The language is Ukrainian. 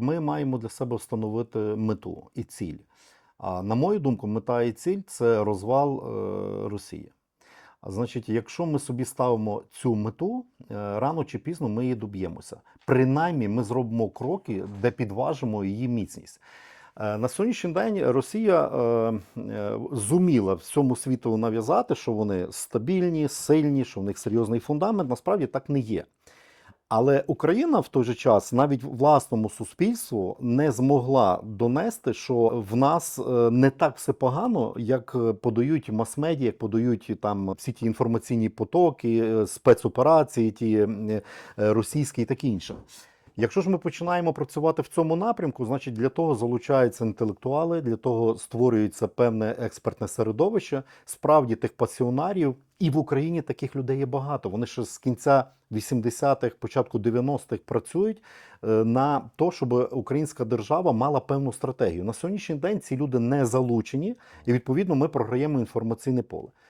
Ми маємо для себе встановити мету і ціль. А на мою думку, мета і ціль це розвал е, Росії. А значить, якщо ми собі ставимо цю мету, е, рано чи пізно ми її доб'ємося. Принаймні, ми зробимо кроки, де підважимо її міцність. Е, На сьогоднішній день Росія зуміла всьому світу нав'язати, що вони стабільні, сильні, що в них серйозний фундамент. Насправді так не є. Але Україна в той же час навіть власному суспільству не змогла донести, що в нас е, не так все погано, як е, подають мас-медіа, як подають там всі ті інформаційні потоки, е, спецоперації, ті російські і таке інше. Якщо ж ми починаємо працювати в цьому напрямку, значить для того залучаються інтелектуали, для того створюється певне експертне середовище, справді тих пасіонарів. І в Україні таких людей є багато. Вони ще з кінця 80-х, початку 90-х працюють е, на то, щоб українська держава мала певну стратегію. На сьогоднішній день ці люди не залучені, і відповідно ми програємо інформаційне поле.